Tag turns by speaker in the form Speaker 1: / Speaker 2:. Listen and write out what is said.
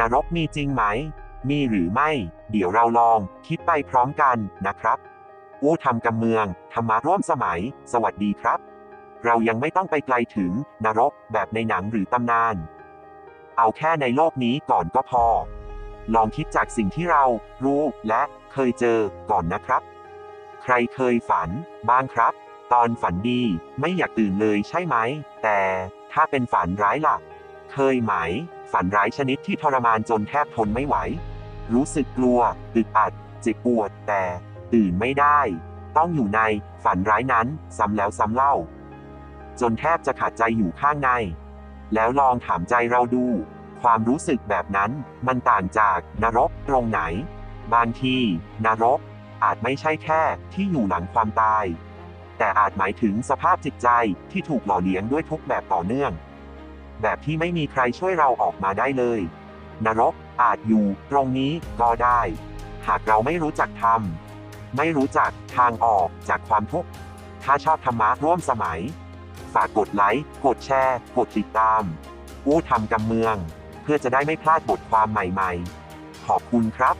Speaker 1: นรกมีจริงไหม มีหรือไม่ เดี๋ยวเราลอง คิดไปพร้อมกันนะครับอู้ทำกำเมืองธรรมะร่วมสมัย สวัสดีครับ เรายังไม่ต้องไปไกลถึง นรกแบบในหนังหรือตำนาน เอาแค่ในโลกนี้ก่อนก็พอ ลองคิดจากสิ่งที่เรา รู้ และเคยเจอก่อนนะครับ ใครเคยฝัน บ้างครับ ตอนฝันดีไม่อยากตื่นเลยใช่ไหม แต่ถ้าเป็นฝันร้ายล่ะ เคยไหม ฝันร้ายชนิดที่ทรมานจนแทบทนไม่ไหว รู้สึกกลัว อึดอัด เจ็บปวด แต่ตื่นไม่ได้ ต้องอยู่ในฝันร้ายนั้น ซ้ำแล้วซ้ำเล่า จนแทบจะขาดใจอยู่ข้างใน แล้วลองถามใจเราดู ความรู้สึกแบบนั้นมันต่างจากนรกตรงไหน บางทีนรกอาจไม่ใช่แค่ที่อยู่หลังความตาย แต่อาจหมายถึงสภาพจิตใจที่ถูกหล่อเลี้ยงด้วยทุกแบบต่อเนื่อง แบบที่ไม่มีใครช่วยเราออกมาได้เลย นรก อาจอยู่ ตรงนี้ก็ได้ หากเราไม่รู้จักทำไม่รู้จักทางออกจากความทุกข์ถ้าชอบธรรมะร่วมสมัย ฝากกดไลค์ กดแชร์ กดติดตาม อู้ทำกำเมือง เพื่อจะได้ไม่พลาดบทความใหม่ๆ ขอบคุณครับ